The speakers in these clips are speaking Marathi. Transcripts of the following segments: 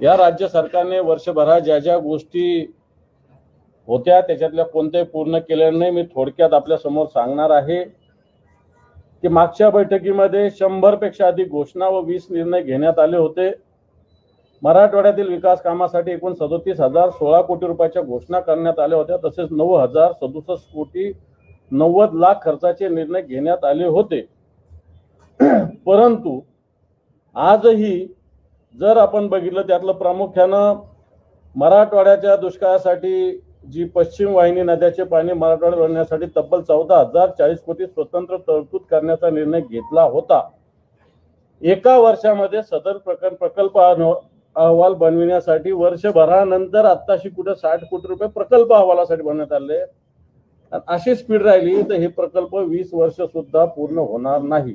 या राज्य सरकारने वर्षभरात ज्या ज्या गोष्टी होत्या त्याच्यातल्या कोणत्याही पूर्ण केल्या नाही. मी थोडक्यात आपल्यासमोर सांगणार आहे की मागच्या बैठकीमध्ये शंभरपेक्षा अधिक घोषणा व वीस निर्णय घेण्यात आले होते. मराठवाड्यातील विकास कामासाठी एकूण सदोतीस हजार सोळा कोटी रुपयाच्या घोषणा करण्यात आल्या होत्या. तसेच नऊ हजार सदुसष्ट कोटी नव्वद लाख खर्चाचे निर्णय घेण्यात आले होते. परंतु आजही जर आपण बघितलं त्यातलं प्रामुख्यानं मराठवाड्याच्या दुष्काळासाठी जी पश्चिम वाहिनी नद्याचे पाणी मराठवाड्यात भरण्यासाठी तब्बल चौदा हजार चाळीस कोटी स्वतंत्र तरतूद करण्याचा निर्णय घेतला होता. एका वर्षामध्ये सदर प्रकल्प प्रकल्प अहवाल- बनविण्यासाठी वर्षभरानंतर आत्ताशी कुठे साठ कोटी रुपये प्रकल्प अहवालासाठी बनवण्यात आले. अशी स्पीड राहिली तर हे प्रकल्प वीस वर्ष सुद्धा पूर्ण होणार नाही.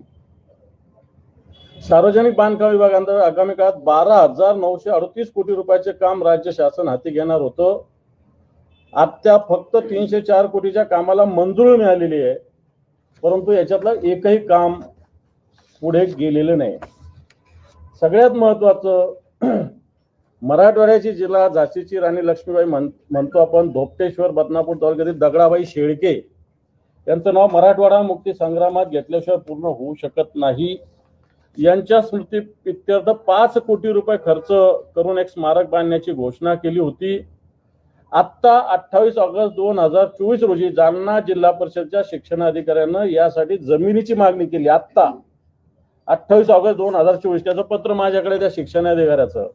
सार्वजनिक बांधकाम विभागांतर्गत आगामी काळात बारा हजार नऊशे अडतीस कोटी रुपयाचे काम राज्य शासन हाती घेणार होतं. आता फक्त तीनशे चार कोटीच्या कामाला मंजुरी मिळालेली आहे. परंतु याच्यातलं एकही काम पुढे गेलेलं नाही. सगळ्यात महत्वाचं मराठवाड्याची जिल्हा झाशीची राणी लक्ष्मीबाई म्हण म्हणतो आपण धोपटेश्वर बदनापूर तालुक्यातील दगडाबाई शेळके यांचं नाव मराठवाडा मुक्ती संग्रामात घेतल्याशिवाय पूर्ण होऊ शकत नाही. यांच्या स्मृती इत्यर्थ पाच कोटी रुपये खर्च करून एक स्मारक बांधण्याची घोषणा केली होती. आत्ता अठ्ठावीस ऑगस्ट दोन हजार चोवीस रोजी जालना जिल्हा परिषदच्या शिक्षणाधिकाऱ्यानं यासाठी जमिनीची मागणी केली. आत्ता अठ्ठावीस ऑगस्ट दोन हजार चोवीस त्याचं पत्र माझ्याकडे त्या शिक्षणाधिकाऱ्याचं.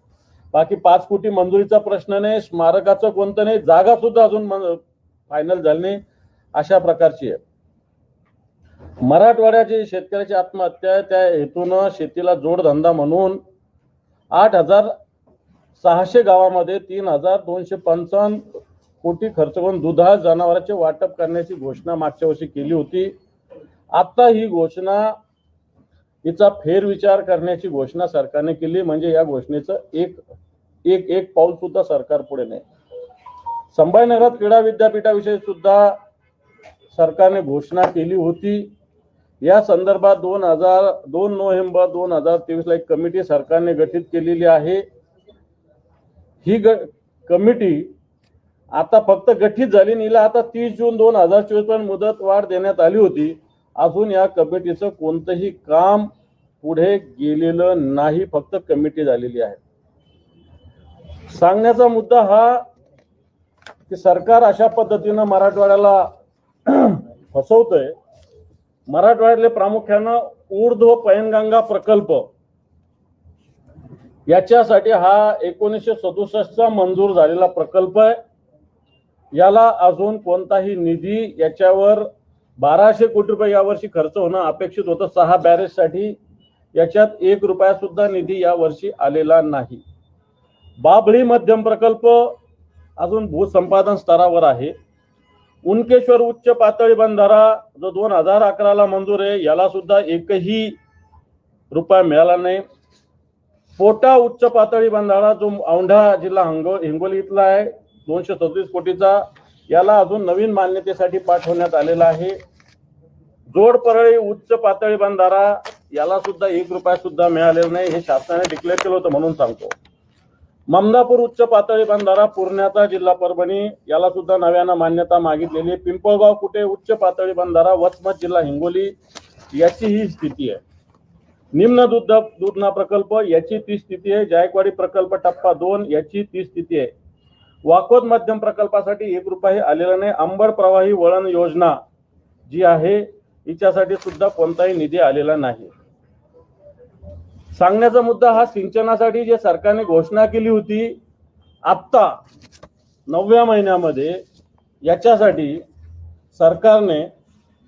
बाकी पाच कोटी मंजुरीचा प्रश्न नाही स्मारकाचं कोणतं नाही जागा सुद्धा अजून फायनल झाली नाही. अशा प्रकारची आहे. मराठवाड्याची शेतकऱ्याची आत्महत्या आहे. त्या हेतून शेतीला जोडधंदा म्हणून आठ हजार सहाशे गावामध्ये तीन हजार दोनशे पंचावन्न कोटी खर्च करून दुधाळ जनावरांचे वाटप करण्याची घोषणा मागच्या वर्षी केली होती. आता ही घोषणा हिचा फेरविचार करण्याची घोषणा सरकारने केली. म्हणजे या घोषणेचं एक एक एक पाऊल सुद्धा सरकार पुढे नाही. संभाजीनगरात क्रीडा विद्यापीठाविषयी सुद्धा सरकारने घोषणा केली होती. या संदर्भात दोन हजार दोन नोव्हेंबर दोन हजार तेवीसला एक कमिटी सरकारने गठीत केलेली आहे. ही ग कमिटी आता फक्त गठीत झाली हिला आता तीस जून दोन हजार चोवीसपर्यंत मुदत वाढ देण्यात आली होती. अजून या कमिटीचं कोणतंही काम पुढे गेलेलं नाही फक्त कमिटी झालेली आहे. सांगण्याचा मुद्दा हा की सरकार अशा पद्धतीनं मराठवाड्याला फसवतोय. मराठवाड्यातले प्रामुख्यानं ऊर्ध्व पैनगंगा प्रकल्प. याच्यासाठी हा एकोणीसशे सदुसष्टचा मंजूर झालेला प्रकल्प आहे. याला अजून कोणताही निधी याच्यावर बाराशे कोटी रुपये यावर्षी खर्च होणं अपेक्षित होतं. सहा बॅरेजसाठी याच्यात एक रुपया सुद्धा निधी यावर्षी आलेला नाही. बाभळी मध्यम प्रकल्प अजून भूसंपादन स्तरावर आहे. उनकेश्वर उच्च पातळी बंधारा जो दोन हजार अकराला मंजूर आहे याला सुद्धा एकही रुपया मिळाला नाही. पोटा उच्च पातळी बंधारा जो औंढा जिल्हा हंगो हिंगोली इथला आहे दोनशे सदतीस कोटीचा याला अजून नवीन मान्यतेसाठी पाठवण्यात आलेला आहे. जोड परळी उच्च पातळी बंधारा याला सुद्धा एक रुपया सुद्धा मिळालेला नाही हे शासनाने डिक्लेअर केलं होतं म्हणून सांगतो. ममदापूर उच्च पातळी बंधारा पुरण्याचा जिल्हा परभणी याला सुद्धा नव्यानं मान्यता मागितलेली. पिंपळगाव कुठे उच्च पातळी बंधारा वसमत जिल्हा हिंगोली याची ही स्थिती आहे. निम्न दूध दुधना प्रकल्प याची ती स्थिती आहे. जायकवाडी प्रकल्प टप्पा दोन याची ती स्थिती आहे. वाकोद मध्यम प्रकल्पासाठी एक रुपयाही आलेला नाही. अंबड प्रवाही वळण योजना जी आहे हिच्यासाठी सुद्धा कोणताही निधी आलेला नाही. सांगण्याचा मुद्दा हा सिंचनासाठी जे सरकारने घोषणा केली होती आत्ता नवव्या महिन्यामध्ये याच्यासाठी सरकारने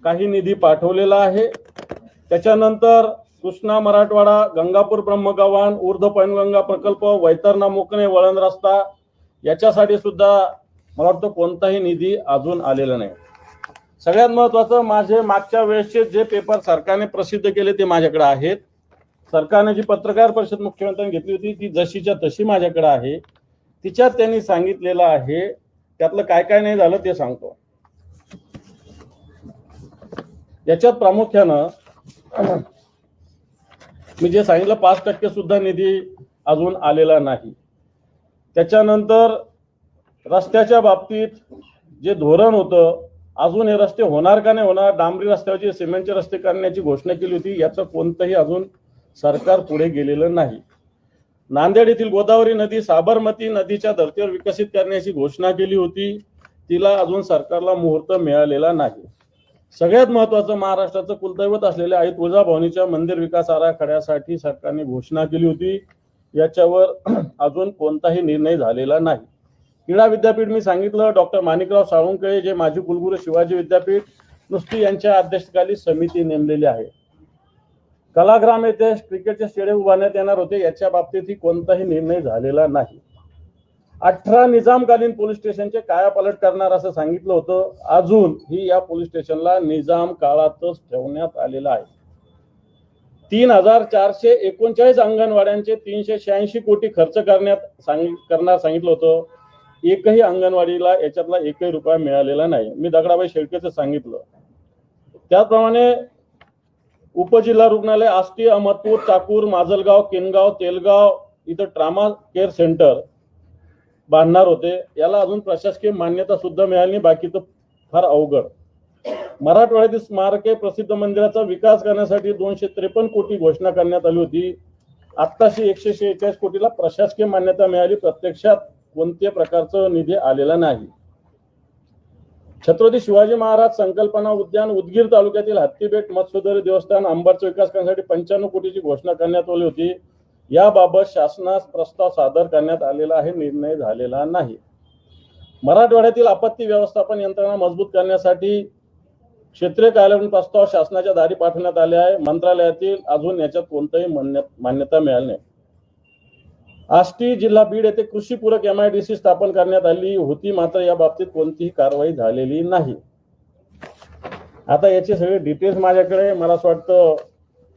काही निधी पाठवलेला आहे. त्याच्यानंतर कृष्णा मराठवाडा गंगापूर ब्रह्मगव्हाण ऊर्ध पैनगंगा प्रकल्प वैतरणा मोकणे वळण रस्ता याच्यासाठी सुद्धा मला वाटतं कोणताही निधी अजून आलेला नाही. सगळ्यात महत्वाचं माझे मागच्या वेळेसचे जे पेपर सरकारने प्रसिद्ध केले ते माझ्याकडे आहेत. सरकारने जी पत्रकार परिषद मुख्यमंत्र्यांनी घेतली होती ती जशीच्या तशी माझ्याकडे आहे. तिच्यात त्यांनी सांगितलेलं आहे त्यातलं काय काय नाही झालं ते सांगतो. याच्यात प्रामुख्यानं मी जे सांगितलं पाच टक्के सुद्धा निधी अजून आलेला नाही. त्याच्यानंतर रस्त्याच्या बाबतीत जे धोरण होतं अजून हे रस्ते होणार का नाही होणार डांबरी रस्त्यावरचे सिमेंटचे रस्ते करण्याची घोषणा केली होती याचं कोणतंही अजून सरकार पुढे गेलेलं नाही. नांदेड येथील गोदावरी नदी साबरमती नदीच्या धर्तीवर विकसित करण्याची घोषणा केली होती. तिला अजून सरकारला मुहूर्त मिळालेला नाही. सगळ्यात महत्वाचं महाराष्ट्राचं कुलदैवत असलेल्या आई तुळजाभवानीच्या मंदिर विकास आराखड्यासाठी सरकारने घोषणा केली होती. याच्यावर अजून कोणताही निर्णय झालेला नाही. क्रीडा विद्यापीठ मी सांगितलं डॉक्टर माणिकराव साळुंके जे माजी कुलगुरू शिवाजी विद्यापीठ नुसती यांच्या अध्यक्षतेखाली समिती नेमलेली आहे. कलाग्राम येथे क्रिकेटचे स्टेडियम उभारण्यात येणार होते. याच्या बाबतीतही कोणताही निर्णय झालेला नाही. अठरा निजामकालीन पोलीस स्टेशनचे कायापालट करणार असं सांगितलं होतं. अजून ही या पोलीस स्टेशनला निजाम काळातच ठेवण्यात आलेलं आहे. तीन हजार चारशे एकोणचाळीस अंगणवाड्यांचे तीनशे शहाऐंशी कोटी खर्च करण्यात सांग करणार सांगितलं होतं. एकही अंगणवाडीला याच्यातला एकही रुपया मिळालेला नाही. मी दगडाबाई शेळकेचं सांगितलं. त्याचप्रमाणे उपजिल्हा रुग्णालय आष्टी अहमदपूर चाकूर माजलगाव किनगाव तेलगाव इथं ट्रामा केअर सेंटर बांधणार होते. याला अजून प्रशासकीय मान्यता सुद्धा मिळाली बाकी तर फार अवघड. मराठवाड्यातील स्मारके प्रसिद्ध मंदिराचा विकास करण्यासाठी दोनशे त्रेपन्न कोटी घोषणा करण्यात आली होती. आत्ताशी एकशे शेहेचाळीस कोटीला प्रशासकीय मान्यता मिळाली. प्रत्यक्षात कोणत्या प्रकारचं निधी आलेला नाही. छत्रपती शिवाजी महाराज संकल्पना उद्यान उदगीर तालुक्यातील हत्तीबेट मत्स्योदरी देवस्थान अंबरचा विकास करण्यासाठी पंच्याण्णव कोटीची घोषणा करण्यात आली होती. याबाबत शासनास प्रस्ताव सादर करण्यात आलेला आहे निर्णय झालेला नाही. मराठवाड्यातील आपत्ती व्यवस्थापन यंत्रणा मजबूत करण्यासाठी क्षेत्रीय कार्यालयीन प्रस्ताव शासनाच्या दारी पाठवण्यात आले आहे. मंत्रालयातील अजून याच्यात कोणतंही मान्य मान्यता मिळाली नाही. आष्टी जिल्हा बीड येथे कृषीपूरक एम आय डी सी स्थापन करण्यात आली होती. मात्र या बाबतीत कोणतीही कारवाई झालेली नाही. आता याचे सगळे डिटेल्स माझ्याकडे. मला असं वाटतं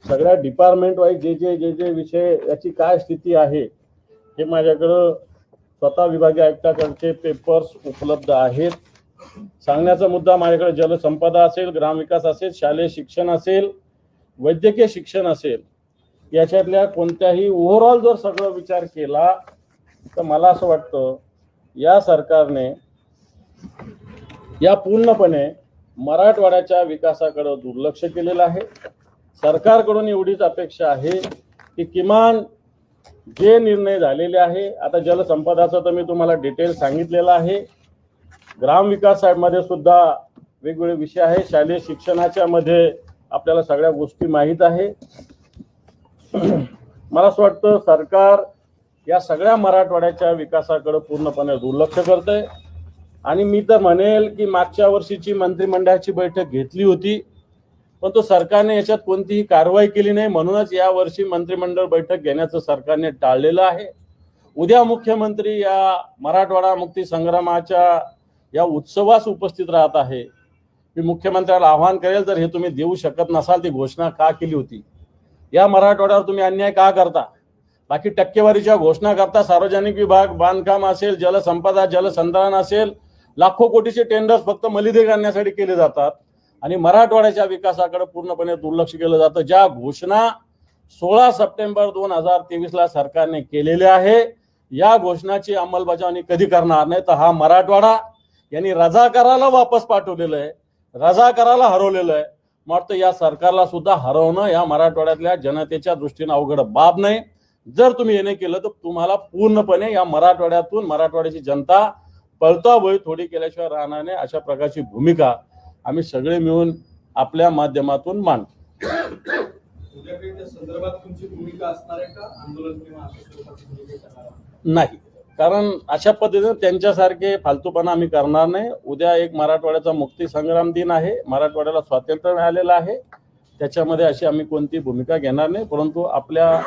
सगळ्या डिपार्टमेंट वाईज जे जे जे जे विषय याची काय स्थिती आहे हे माझ्याकडं स्वतः विभागीय आयुक्ताकडचे पेपर्स उपलब्ध आहेत. सांगण्याचा मुद्दा माझ्याकडे जलसंपदा असेल ग्रामविकास असेल शालेय शिक्षण असेल वैद्यकीय शिक्षण असेल याच्यातल्या कोणत्याही ओव्हरऑल जर सगळं विचार केला तर मला असं वाटतं या सरकारने या पूर्णपणे मराठवाड्याच्या विकासाकडे दुर्लक्ष केलेलं आहे. सरकारकडून एवढीच अपेक्षा आहे की किमान जे निर्णय झालेले आहे आता जलसंपदाचं तर मी तुम्हाला डिटेल सांगितलेलं आहे. ग्रामविकासमध्ये सुद्धा वेगवेगळे विषय आहे. शालेय शिक्षणाच्या मध्ये आपल्याला सगळ्या गोष्टी माहीत आहे. मला असं वाटतं सरकार या सगळ्या मराठवाड्याच्या विकासाकडे पूर्णपणे दुर्लक्ष करतंय. आणि मी तर म्हणेल की मागच्या वर्षीची मंत्रिमंडळाची बैठक घेतली होती पण तो सरकारने याच्यात कोणतीही कारवाई केली नाही. म्हणूनच या वर्षी मंत्रिमंडळ बैठक घेण्याचं सरकारने टाळलेलं आहे. उद्या मुख्यमंत्री या मराठवाडा मुक्ती संग्रामाच्या या उत्सवास उपस्थित राहत आहे. मी मुख्यमंत्र्याला आव्हान करेल तर हे तुम्ही देऊ शकत नसाल ती घोषणा का केली होती? या मराठवाड्यावर तुम्ही अन्याय का करता? बाकी टक्केवारीच्या घोषणा करता सार्वजनिक विभाग बांधकाम असेल जलसंपदा जलसंधारण असेल लाखो कोटीचे टेंडर्स फक्त मलिदे करण्यासाठी केले जातात. आणि मराठवाड्याच्या विकासाकडे पूर्णपणे दुर्लक्ष केलं जातं. ज्या घोषणा सोळा सप्टेंबर दोन हजार तेवीस ला सरकारने केलेल्या आहे या घोषणाची अंमलबजावणी कधी करणार नाही. तर हा मराठवाडा यांनी रजाकाराला वापस पाठवलेलं आहे. रजाकाराला हरवलेलं आहे. वाटतं या सरकारला सुद्धा हरवणं या मराठवाड्यातल्या जनतेच्या दृष्टीनं अवघड बाब नाही. जर तुम्ही हे नाही केलं तर तुम्हाला पूर्णपणे या मराठवाड्यातून मराठवाड्याची जनता पळताबोळी थोडी केल्याशिवाय राहणार नाही अशा प्रकारची भूमिका आम्ही सगळे मिळून आपल्या माध्यमातून मांडतो? नाही. कारण अशा पद्धतीने त्यांच्यासारखे फालतूपणा आम्ही करणार नाही. उद्या एक मराठवाड्याचा मुक्ती संग्राम दिन आहे. मराठवाड्याला स्वातंत्र्य मिळालेलं आहे. त्याच्यामध्ये अशी आम्ही कोणती भूमिका घेणार नाही. परंतु आपल्या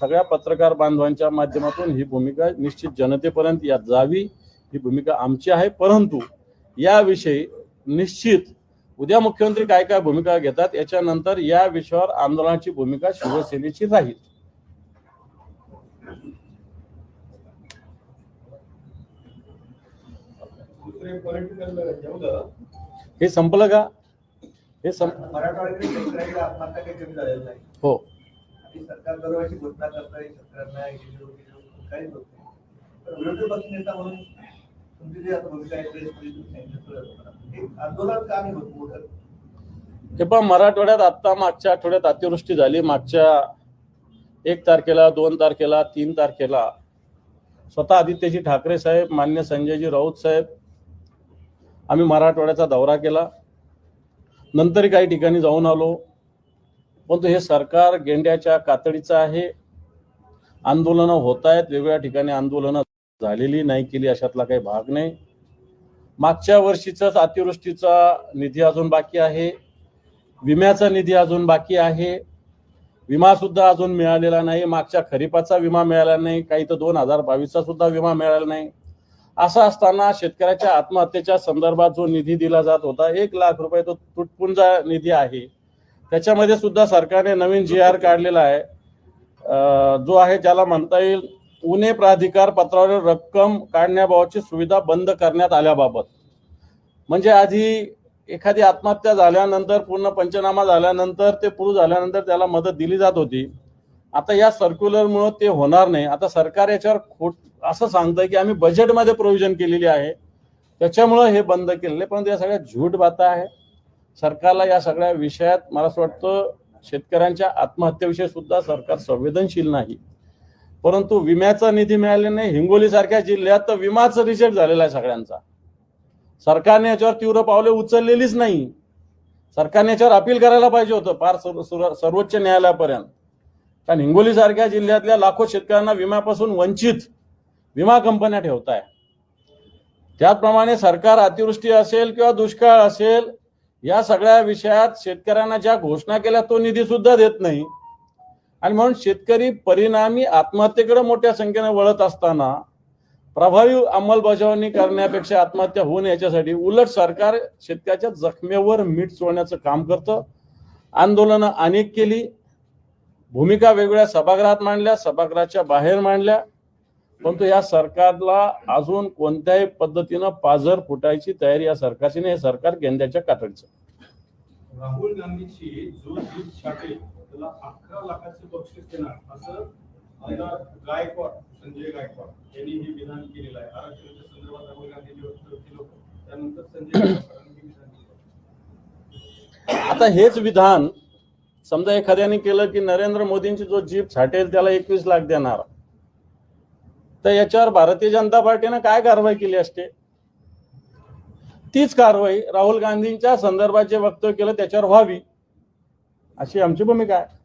सगळ्या पत्रकार बांधवांच्या माध्यमातून ही भूमिका निश्चित जनतेपर्यंत या जावी ही भूमिका आमची आहे. परंतु याविषयी निश्चित उद्या मुख्यमंत्री काय काय भूमिका घेतात याच्यानंतर या विषयावर आंदोलनाची भूमिका शिवसेनेची राहील दुसरे पॉलिटिकल घेऊ दादा हे संपलं का हे संप मराठवाड्यातील शेतकऱ्याची आत्महत्या काही कमी झालेली नाही हो आणि सरकार दरवर्षी घोषणा करतंय शेतकऱ्यांना हे देऊ, ते देऊ, काहीच होत नाही तर विरोधी पक्ष नेता म्हणून तुमची जी आता भूमिका आहे प्रेसमध्ये तुम्ही सांगितलं हे आंदोलन का नाही होत मोठं? हे पण मराठवाड्यात आता मागच्या आठवड्यात अतिवृष्टी झाली. मागच्या एक तारखेला दोन तारखेला तीन तारखेला स्वतः आदित्यजी ठाकरे साहेब मान्य संजयजी राऊत साहेब आम्ही मराठवाड्याचा दौरा केला. नंतर काही ठिकाणी जाऊन आलो. परंतु हे सरकार गेंड्याच्या कातडीचं आहे. आंदोलनं होत आहेत. वेगवेगळ्या ठिकाणी आंदोलनं झालेली नाही केली अशातला काही भाग नाही. मागच्या वर्षीचाच अतिवृष्टीचा निधी अजून बाकी आहे. विम्याचा निधी अजून बाकी आहे. विमा सुद्धा अजून मिळालेला नाही. मागच्या खरीपाचा विमा मिळाला नाही. काही तर दोन हजार बावीसचा सुद्धा विमा मिळाला नाही. असं असताना शेतकऱ्याच्या आत्महत्येच्या संदर्भात जो निधी दिला जात होता एक लाख रुपये तो तुटपुंजा निधी आहे. त्याच्यामध्ये सुद्धा सरकारने नवीन जी आर काढलेला आहे. जो आहे ज्याला म्हणता येईल उणे प्राधिकार पत्रावरील रक्कम काढण्याबाबतची सुविधा बंद करण्यात आल्याबाबत. म्हणजे आधी एखादी आत्महत्या झाल्यानंतर पूर्ण पंचनामा झाल्यानंतर ते पूर्ण झाल्यानंतर त्याला मदत दिली जात होती. आता या सर्क्युलरमुळे ते होणार नाही. आता सरकार याच्यावर खोट असं सांगतंय की आम्ही बजेटमध्ये प्रोव्हिजन केलेली आहे. त्याच्यामुळं हे बंद केलेले. पण या सगळ्या झूट बाता आहे. सरकारला या सगळ्या विषयात मला असं वाटतं शेतकऱ्यांच्या आत्महत्येविषयी सुद्धा सरकार संवेदनशील नाही. परंतु विम्याचा निधी मिळाले नाही. हिंगोली सारख्या जिल्ह्यात तर विमाच रिजेक्ट झालेला आहे सगळ्यांचा. सरकारने याच्यावर तीव्र पावले उचललेलीच नाही. सरकारने याच्यावर अपील करायला पाहिजे होतं फार सर्वोच्च न्यायालयापर्यंत. कारण हिंगोलीसारख्या जिल्ह्यातल्या लाखो शेतकऱ्यांना विम्यापासून वंचित विमा कंपन्या ठेवताय. त्याचप्रमाणे सरकार अतिवृष्टी असेल किंवा दुष्काळ असेल या सगळ्या विषयात शेतकऱ्यांना ज्या घोषणा केल्या तो निधी सुद्धा देत नाही. आणि म्हणून शेतकरी परिणामी आत्महत्येकडे मोठ्या संख्येने वळत असताना प्रभावी अंमलबजावणी करण्यापेक्षा आत्महत्या होऊ नये याच्यासाठी उलट सरकार शेतकऱ्याच्या जखमेवर मीठ चोळण्याचं काम करतं. आंदोलनं अनेक केली. भूमिका वेगवेगळ्या सभागृहात मांडल्या सभागृहाच्या बाहेर मांडल्या. परंतु या सरकारला अजून कोणत्याही पद्धतीनं पाझर फुटायची तयारी या सरकारची नाही हे सरकार गेंद्याच्या कातडीचं. राहुल गांधीची जो जीत छाटेल त्याला अकरा लाखाचे बक्षीस देणार असं आमदार गायकवाड संजय गायकवाड यांनी हे विधान केलेलं आहे. आरक्षणाच्या संदर्भात राहुल गांधी त्यानंतर संजय आता हेच विधान समजा एखाद्याने केलं की नरेंद्र मोदींची जो जीप छाटेल त्याला एकवीस लाख देणार. तर याच्यावर भारतीय जनता पार्टीनं काय कारवाई केली असते? तीच कारवाई राहुल गांधींच्या संदर्भात जे वक्तव्य केलं त्याच्यावर व्हावी अशी आमची भूमिका आहे.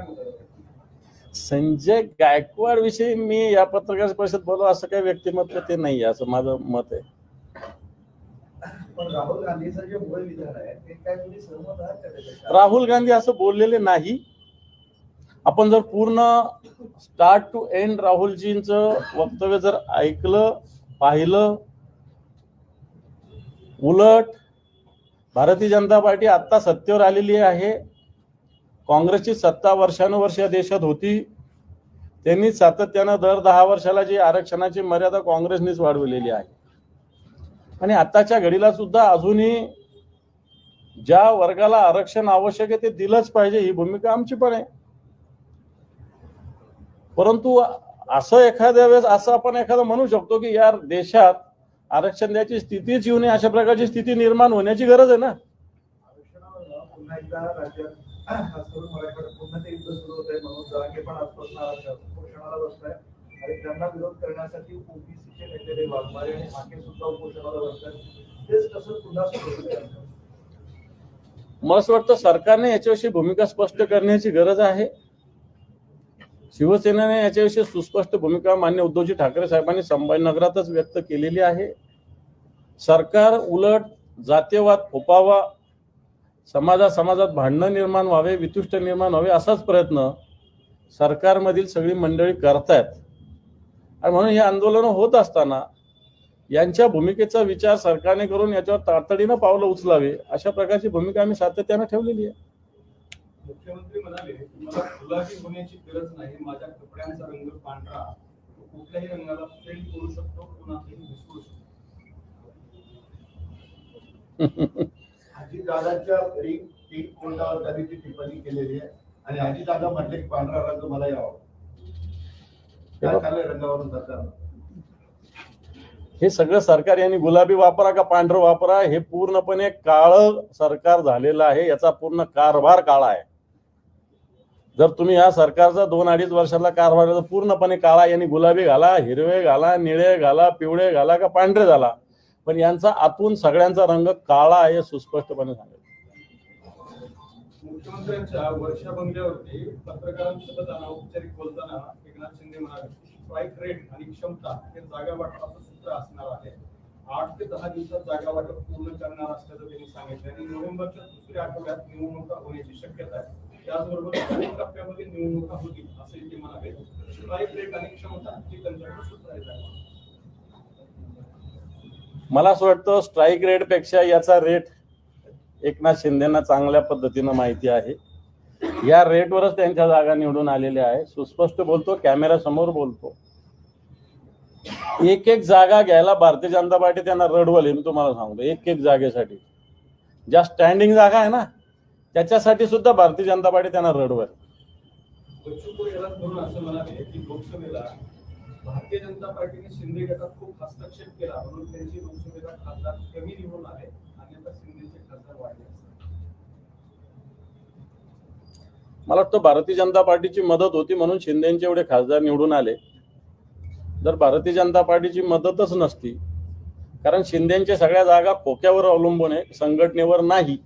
ही संजय गायकवाड विषयी मी या पत्रकार परिषद बोलू असं काही व्यक्तिमत्व ते नाही असं माझं मत आहे. राहुल गांधी असं बोललेले नाही. आपण जर पूर्ण स्टार्ट टू एंड राहुलजींचं वक्तव्य जर ऐकलं पाहिलं उलट भारतीय जनता पार्टी आत्ता सत्तेवर आलेली आहे. काँग्रेसची सत्ता वर्षानुवर्ष या देशात होती त्यांनी सातत्यानं दर दहा वर्षाला जी आरक्षणाची मर्यादा काँग्रेसनीच वाढवलेली आहे. आणि आताच्या घडीला सुद्धा अजूनही ज्या वर्गाला आरक्षण आवश्यक आहे ते दिलंच पाहिजे ही भूमिका आमची पण आहे. परंतु असं एखाद्या वेळेस असं आपण एखादं म्हणू शकतो की यार देशात आरक्षण द्यायची स्थितीच येऊ नये अशा प्रकारची स्थिती निर्माण होण्याची गरज आहे ना? खास करून मराठवाड्यात पुन्हा ते युद्ध सुरू होत आहे म्हणून जरांगे पण आजपासून उपोषणाला बसत आहे आणि त्यांना विरोध करण्यासाठी ओबीसीचे नेते ते वाघमारे आणि हाके सुद्धा उपोषणाला बसतात. तेच तसं पुन्हा सुरू मला असं वाटतं सरकारने याच्याविषयी भूमिका स्पष्ट करण्याची गरज आहे. शिवसेनेने याच्याविषयी सुस्पष्ट भूमिका मान्य उद्धवजी ठाकरे साहेबांनी संभाजीनगरातच व्यक्त केलेली आहे. सरकार उलट जातीयवाद फोपावा समाजात समाजात भांडणं निर्माण व्हावे वितुष्ट निर्माण व्हावे असाच प्रयत्न सरकारमधील सगळी मंडळी करतायत. आणि म्हणून हे आंदोलनं होत असताना यांच्या भूमिकेचा विचार सरकारने करून याच्यावर तातडीनं पावलं उचलावे अशा प्रकारची भूमिका आम्ही सातत्यानं ठेवलेली आहे. मुख्यमंत्री म्हणाले की मला गुलाबी होण्याची गरज नाही माझ्या कपड्यांचा रंग पांढरा कुठल्याही रंगाला पेंट करू शकतो कुणालाही शकतो. परी तीन त्यांनी ती टिप्पणी केलेली आहे. आणि म्हटले की पांढरा रंग मला यावा. काय चाललंय रंगावरून सरकारनं हे सगळं सरकार यांनी गुलाबी वापरा का पांढरं वापरा हे पूर्णपणे काळं सरकार झालेलं आहे. याचा पूर्ण कारभार काळा आहे. जर तुम्ही या सरकारचा दोन अडीच वर्षातला कारभार पूर्णपणे काळा यांनी गुलाबी घाला हिरवे घाला निळे घाला पिवळे घाला का पांढरे घाला? पण यांचा आतून सगळ्यांचा रंग काळा आहे सुस्पष्टपणे सांगेल. मुख्यमंत्र्यांच्या वर्षा बंगल्यावरती पत्रकारांसोबत अनौपचारिक बोलताना एकनाथ शिंदे म्हणाले स्ट्राईक रेट आणि क्षमता हे जागा वाटपाचं सूत्र असणार आहे. आठ ते दहा दिवसात जागा वाटप पूर्ण करणार असल्याचं त्यांनी सांगितलं आणि नोव्हेंबरच्या दुसऱ्या आठवड्यात निवडणुका होण्याची शक्यता आहे. त्याचबरोबर अनेक टप्प्यामध्ये निवडणुका होतील असंही ते म्हणाले. स्ट्राईक रेट आणि क्षमता हे त्यांच्याकडे सूत्र आहे मला असं वाटतं स्ट्राईक रेटपेक्षा याचा रेट एकनाथ शिंदेना चांगल्या पद्धतीनं माहिती आहे. या रेटवरच त्यांच्या जागा निवडून आलेल्या आहे. सुस्पष्ट बोलतो कॅमेरा समोर बोलतो. एक एक जागा घ्यायला भारतीय जनता पार्टी त्यांना रडवले मी तुम्हाला सांगतो एक एक जागेसाठी. ज्या स्टँडिंग जागा आहे ना त्याच्यासाठी सुद्धा भारतीय जनता पार्टी त्यांना रडवल. भारतीय जनता पार्टीने शिंदे गटात खूप हस्तक्षेप केला म्हणून त्यांची लोकसभेला खासदार कमी निवडून आले आणि आता शिंदेचे खासदार वाढले मला वाटतं भारतीय जनता पार्टीची मदत होती म्हणून शिंदेचे एवढे खासदार निवडून आले. जर भारतीय जनता पार्टीची मदतच नसती कारण शिंदेच्या सगळ्या जागा खोक्यावर अवलंबून आहे संघटनेवर नाही.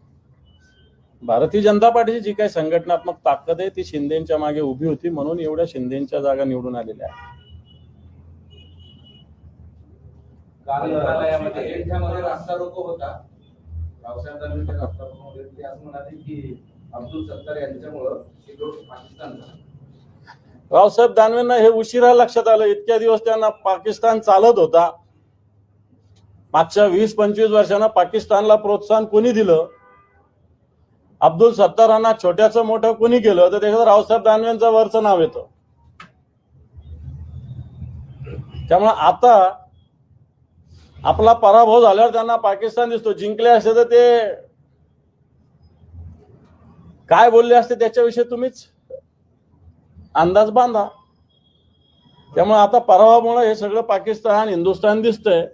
भारतीय जनता पार्टीची जी काही संघटनात्मक ताकद आहे ती शिंदेच्या मागे उभी होती म्हणून एवढ्या शिंदेच्या जागा निवडून आलेल्या आहेत. काल रास्ता रोको होता. रावसाहेब दानवेच्या रास्ता रोकोमध्ये ते असं म्हणाले की अब्दुल सत्तार यांच्यामुळं हे लोक पाकिस्तान. रावसाहेब दानवेंना हे उशिरा लक्षात आलं. इतक्या दिवस त्यांना पाकिस्तान चालत होता. मागच्या वीस पंचवीस वर्षांना पाकिस्तानला प्रोत्साहन कोणी दिलं? अब्दुल सत्तारांना छोट्याचं मोठं कोणी केलं? तर त्याच्यात रावसाहेब दानवेंचं वरचं नाव येतं. त्यामुळे आता आपला पराभव झाल्यावर त्यांना पाकिस्तान दिसतो. जिंकले असते तर ते काय बोलले असते त्याच्याविषयी तुम्हीच? अंदाज बांधा. त्यामुळे आता पराभवामुळे हे सगळं पाकिस्तान हिंदुस्थान दिसतंय.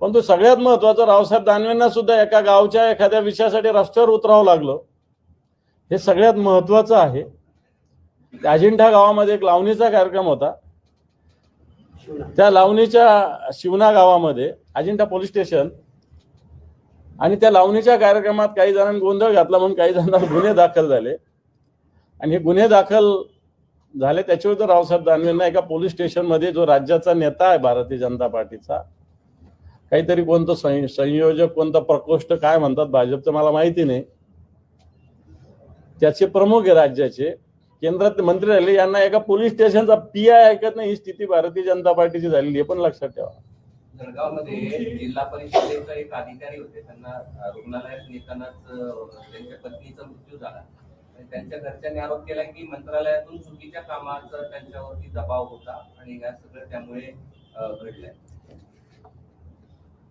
पण तो सगळ्यात महत्वाचं रावसाहेब दानवेंना सुद्धा एका गावच्या एखाद्या विषयासाठी रस्त्यावर उतरावं लागलं. हे सगळ्यात महत्वाचं आहे. अजिंठा गावामध्ये एक लावणीचा कार्यक्रम होता. त्या लावणीच्या शिवना गावामध्ये अजिंठा पोलीस स्टेशन आणि त्या लावणीच्या कार्यक्रमात काही जणांनी गोंधळ घातला म्हणून काही जणांना गुन्हे दाखल झाले. आणि हे गुन्हे दाखल झाले त्याच्यावर तर रावसाहेब दानवेंना एका पोलीस स्टेशनमध्ये जो राज्याचा नेता आहे भारतीय जनता पार्टीचा काहीतरी कोणतं संय- संयोजक कोणतं प्रकोष्ठ काय म्हणतात भाजपचं मला माहिती नाही. त्याचे प्रमुख आहे राज्याचे. केंद्रात मंत्री राहिले यांना एका पोलीस स्टेशनचा पी आय ऐकत नाही ही स्थिती भारतीय जनता पार्टीची झालेली आहे पण लक्षात ठेवा. जळगावमध्ये जिल्हा परिषदेचा एक अधिकारी होते त्यांना अं, रुग्णालयात नेतानाच अं, त्यांच्या पत्नीचा मृत्यू झाला. त्यांच्या घरच्यांनी आरोप केला की मंत्रालयातून चुकीच्या कामाचा त्यांच्यावरती दबाव होता आणि या सगळं त्यामुळे अं, घडलंय.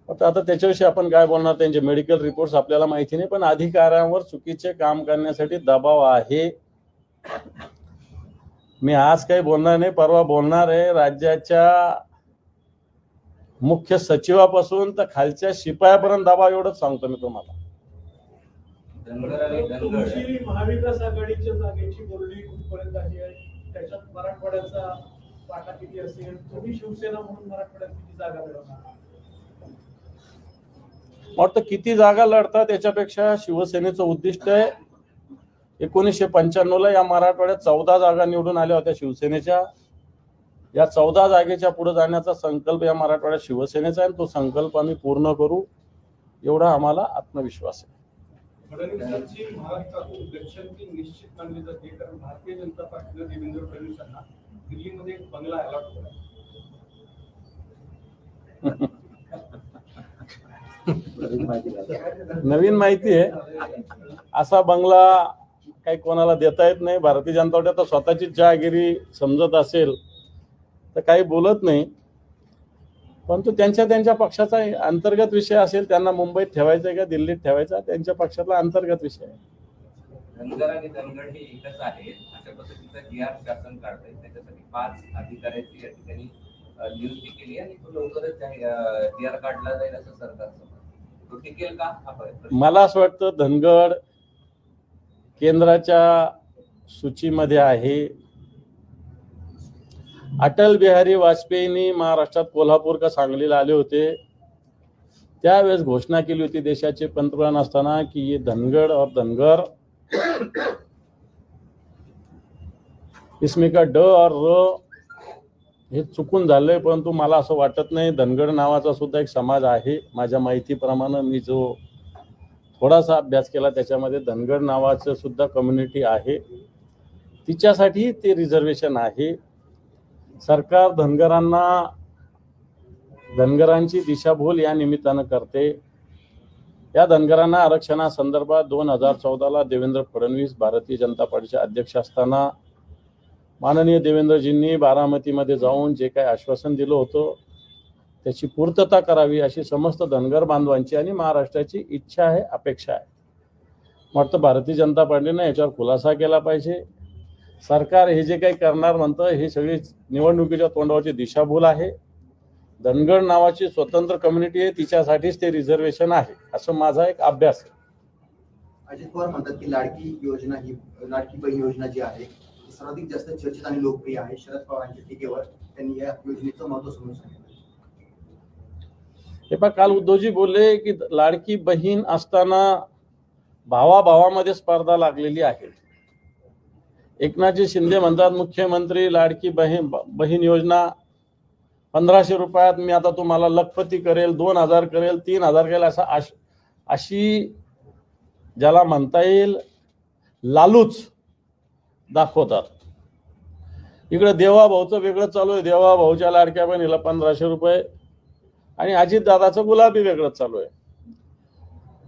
आता आता त्याच्याविषयी आपण काय बोलणार? त्यांचे मेडिकल रिपोर्ट्स आपल्याला माहिती नाही पण अधिकाऱ्यांवर चुकीचे काम करण्यासाठी दबाव आहे. मी आज काही बोलणार नाही परवा बोलणार आहे. राज्याच्या मुख्य सचिवापासून तर खालच्या शिपायापर्यंत दबाव एवढंच सांगतो मी तुम्हाला. महाविकास आघाडीच्या जागेची बोलणी कुठपर्यंत आली आहे? त्याच्यात मराठवाड्याचा वाटा किती असेल? तुम्ही शिवसेना म्हणून मराठवाड्यात किती जागा मिळवणार? वाटतं किती जागा लढतात त्याच्यापेक्षा शिवसेनेचं उद्दिष्ट आहे. एकोणीसशे पंच्याण्णवला या मराठवाड्यात चौदा जागा निवडून आल्या होत्या शिवसेनेच्या. या चौदा जागेच्या पुढे जाण्याचा संकल्प या मराठवाड्यात शिवसेनेचा आहे आणि तो संकल्प आम्ही पूर्ण करू एवढा आम्हाला आत्मविश्वास आहे. फडणवीसांची महाराष्ट्रातून गच्छंती निश्चित मानली जाते कारण भारतीय जनता पार्टीनं देवेंद्र फडणवीसांना दिल्लीमध्ये एक बंगला अलॉट केला. नवीन माहिती आहे. असा बंगला काही कोणाला देता येत नाही. भारतीय जनता पार्टी आता स्वतःची जहागिरी समजत असेल तर काही बोलत नाही. परंतु त्यांच्या त्यांच्या पक्षाचा अंतर्गत विषय असेल त्यांना मुंबईत ठेवायचा आहे का दिल्लीत ठेवायचा त्यांच्या पक्षातला अंतर्गत विषय आहे. धनगर आणि धनगड हे एकच आहेत अशा पद्धतीचा जी आर शासन काढतंय. त्याच्यासाठी पाच अधिकाऱ्याची या ठिकाणी अ, नियुक्ती केली आणि तो लवकरच जी आर काढला जाईल असं सरकारचं मत. तो टिकेल का? प्रश्न. मला असं वाटतं धनगड केंद्राच्या सूचीमध्ये आहे अटल बिहारी वाजपेयींनी महाराष्ट्रात कोल्हापूर का सांगलीला आले होते? त्यावेळेस घोषणा केली होती देशाचे पंतप्रधान असताना की ये धनगड और धनगर. इसमें का ड और र हे चुकून झालंय परंतु मला असं वाटत नाही. धनगड नावाचा सुद्धा एक समाज आहे. माझ्या माहितीप्रमाणे मी जो थोडासा अभ्यास केला त्याच्यामध्ये धनगड नावाचं सुद्धा कम्युनिटी आहे. तिच्यासाठी ते रिझर्वेशन आहे. सरकार धनगरांना धनगरांची दिशाभूल या निमित्तानं करते. या धनगरांना आरक्षणासंदर्भात दोन हजार चौदाला देवेंद्र फडणवीस भारतीय जनता पार्टीचे अध्यक्ष असताना माननीय देवेंद्रजींनी बारामतीमध्ये जाऊन जे काही आश्वासन दिलं होतं त्याची पूर्तता करावी अशी समस्त धनगर बांधवांची आणि महाराष्ट्राची इच्छा आहे अपेक्षा आहे. वाटतं भारतीय जनता पार्टीने याच्यावर खुलासा केला पाहिजे. सरकार हे जे काही करणार म्हणतं हे सगळी निवडणुकीच्या तोंडावरची दिशाभूल आहे. धनगड नावाची स्वतंत्र कम्युनिटी आहे तिच्यासाठीच ते रिझर्वेशन आहे असं माझा एक अभ्यास आहे. अजित पवार म्हणतात की लाडकी योजना ही लाडकी बहीण योजना जी आहे सर्वाधिक जास्त चर्चित आणि लोकप्रिय आहे. शरद पवारांच्या टीकेवर त्यांनी या योजनेचं महत्त्व समजून सांगितलं. हे पहा काल उद्धवजी बोलले की लाडकी बहीण असताना भावाभावामध्ये स्पर्धा लागलेली आहे. एकनाथजी शिंदे म्हणतात मुख्यमंत्री लाडकी बहीण बहीण योजना पंधराशे रुपयात मी आता तुम्हाला लखपती करेल दोन हजार करेल तीन हजार करेल असा अश अशी ज्याला म्हणता येईल लालूच दाखवतात. इकडे देवा भाऊचं वेगळं चालू आहे. देवा भाऊच्या लाडक्या बहिणीला पंधराशे रुपये आणि अजितदादाचं गुलाबी वेगळंच चालू आहे.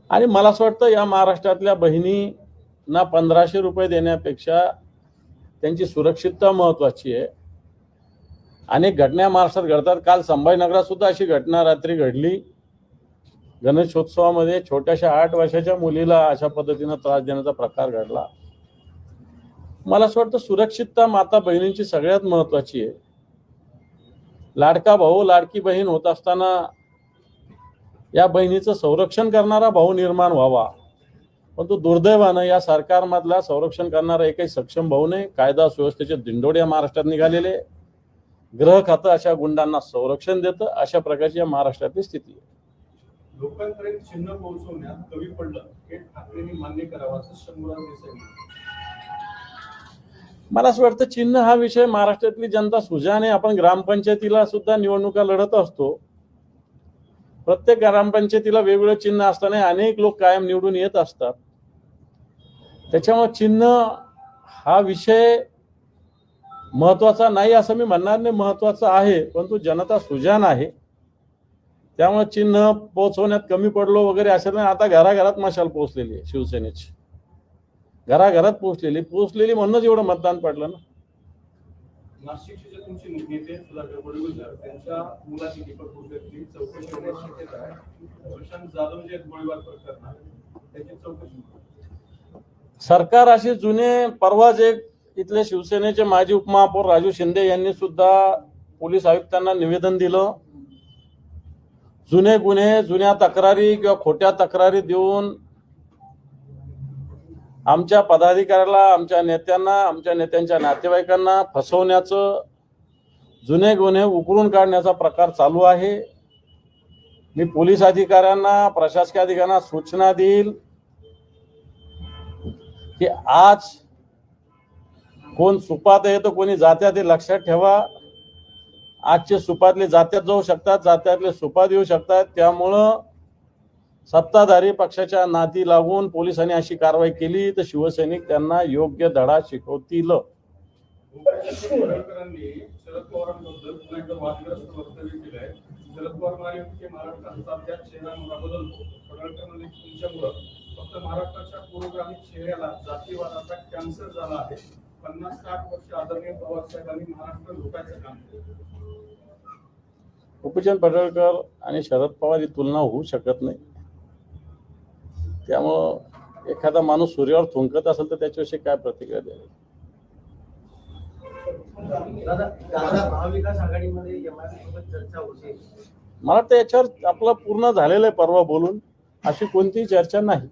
आणि मला असं वाटतं या महाराष्ट्रातल्या बहिणींना पंधराशे रुपये देण्यापेक्षा त्यांची सुरक्षितता महत्वाची आहे. अनेक घटना महाराष्ट्रात घडतात. काल संभाजीनगरात सुद्धा अशी घटना रात्री घडली. गणेशोत्सवामध्ये छोट्याशा आठ वर्षाच्या मुलीला अशा पद्धतीनं त्रास देण्याचा प्रकार घडला. मला असं वाटतं सुरक्षितता माता बहिणींची सगळ्यात महत्वाची आहे. लाडका भाऊ लाडकी बहीण होत असताना या बहिणीचं संरक्षण करणारा भाऊ निर्माण व्हावा. पण तो दुर्दैवानं या सरकारमधला संरक्षण करणारा एकही सक्षम भाऊ नाही. कायदा सुव्यवस्थेचे दिंडोड्या महाराष्ट्रात निघालेले. ग्रह खातं अशा गुंडांना संरक्षण देतं. अशा प्रकारची या महाराष्ट्रातली स्थिती आहे. लोकांपर्यंत चिन्ह पोहोचवण्यात कमी पडलं हे ठाकरेंनी मान्य करावं असं शंभूराज देसाई मला असं वाटतं चिन्ह हा विषय महाराष्ट्रातली जनता सुजाने आपण ग्रामपंचायतीला सुद्धा निवडणुका लढत असतो. प्रत्येक ग्रामपंचायतीला वेगवेगळं चिन्ह असताना अनेक लोक कायम निवडून येत असतात. त्याच्यामुळे चिन्ह हा विषय महत्त्वाचा नाही असं मी म्हणणार नाही महत्त्वाचा आहे परंतु जनता सुजान आहे. त्यामुळे चिन्ह पोहोचवण्यात कमी पडलो वगैरे असं नाही. आता घराघरात मशाल पोहोचलेली आहे शिवसेनेची. घराघरात पोहोचलेली पोहोचलेली म्हणूनच एवढं मतदान पडलं ना. नाशिकचे जे तुमचे नेते सुधाकर गोडीवकर त्यांच्या मुलाची दीपक कुलकर्णी चौकशी होण्याची शक्यता आहे. प्रशांत जाधव जे आहेत गोळीबार प्रकरणात त्याची चौकशी होईल. सरकार असे जुने परवाच एक इथले शिवसेनेचे माजी उपमहापौर राजू शिंदे यांनी सुद्धा पोलीस आयुक्तांना निवेदन दिलं. जुने गुन्हे जुन्या तक्रारी किंवा खोट्या तक्रारी देऊन आमच्या पदाधिकाऱ्याला आमच्या नेत्यांना आमच्या नेत्यांच्या नातेवाईकांना फसवण्याचं जुने गुन्हे उकरून काढण्याचा प्रकार चालू आहे. मी पोलीस अधिकाऱ्यांना प्रशासकीय अधिकाऱ्यांना सूचना देईल की आज कोण सुपात येतो कोणी जात्यात हे लक्षात ठेवा. आजचे सुपातले जात्यात जाऊ शकतात जात्यातले सुपात येऊ शकतात. त्यामुळं सत्ताधारी पक्षाच्या नाती लागून पोलिसांनी अशी कारवाई केली तर शिवसैनिक त्यांना योग्य धडा शिकवतील. फक्त महाराष्ट्राच्या चेहऱ्याला जातीवादाचा कॅन्सर झाला आहे. पन्नास साठ वर्ष आदरणीय महाराष्ट्र काम केलं. गोपीचंद पडळकर आणि शरद पवार ही तुलना होऊ शकत नाही. त्यामुळं एखादा माणूस सूर्यावर थुंकत असेल तर त्याच्याविषयी काय प्रतिक्रिया द्यावी? दादा दादा महाविकास आघाडीमध्ये एमआयएम सोबत चर्चा होते. मला वाटतं याच्यावर आपलं पूर्ण झालेलं आहे परवा बोलून. अशी कोणतीही चर्चा नाही.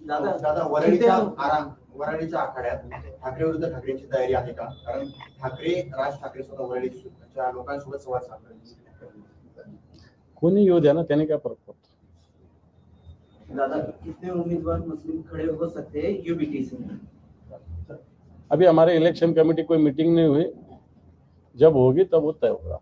दादा दादा वराडीच्या आराम वराडीच्या आखाड्यात ठाकरे विरुद्ध ठाकरेंची तयारी आहे का? कारण ठाकरे राज ठाकरे स्वतः वराडीच्या लोकांसोबत संवाद साधतात. कोणी येऊ द्या ना त्याने काय फरक पडतो. दादा कितने उम्मीदवार मुस्लिम खड़े हो सकते हैं यूबीटी से अभी हमारे इलेक्शन कमेटी कोई मीटिंग नहीं हुई। जब होगी तब वो तय होगा।